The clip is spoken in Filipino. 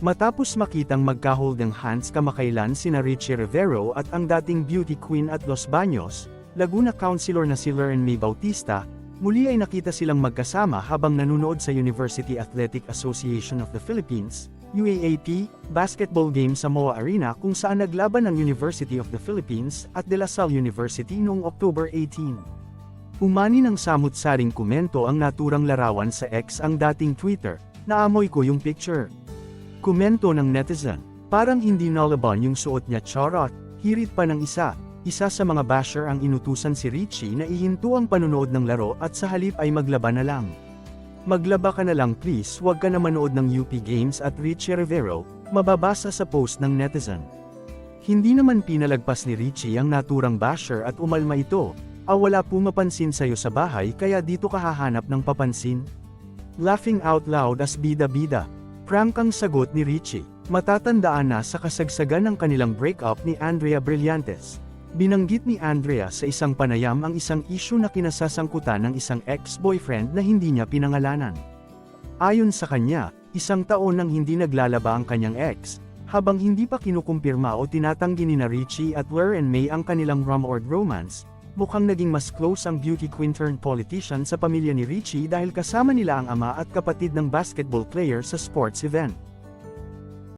Matapos makitang magka-hold ng hands kamakailan sina Richie Rivero at ang dating beauty queen at Los Baños, Laguna Councilor na si Lauren May Bautista, muli ay nakita silang magkasama habang nanunood sa University Athletic Association of the Philippines, UAAP, basketball game sa MOA Arena kung saan naglaban ang University of the Philippines at De La Salle University noong October 18. Umani ng samut-saring komento ang naturang larawan sa X ang dating Twitter, naamoy ko yung picture. Komento ng netizen, parang hindi nalaban yung suot niya charot, hirit pa ng isa, isa sa mga basher ang inutusan si Richie na ihinto ang panunood ng laro at sa halip ay maglaba na lang. Maglaba ka na lang please wag ka na manood ng UP Games at Richie Rivero, mababasa sa post ng netizen. Hindi naman pinalagpas ni Richie ang naturang basher at umalma ito, ah wala pumapansin sa'yo sa bahay kaya dito ka hahanap ng papansin? Laughing out loud as bida-bida. Prank ang sagot ni Richie. Matatandaan na sa kasagsagan ng kanilang breakup ni Andrea Brillantes. Binanggit ni Andrea sa isang panayam ang isang issue na kinasasangkutan ng isang ex-boyfriend na hindi niya pinangalanan. Ayon sa kanya, isang taon nang hindi naglalaba ang kanyang ex, habang hindi pa kinukumpirma o tinatanggi ni na Richie at Lauren May ang kanilang rumored romance, mukhang naging mas close ang beauty queen turned politician sa pamilya ni Richie dahil kasama nila ang ama at kapatid ng basketball player sa sports event.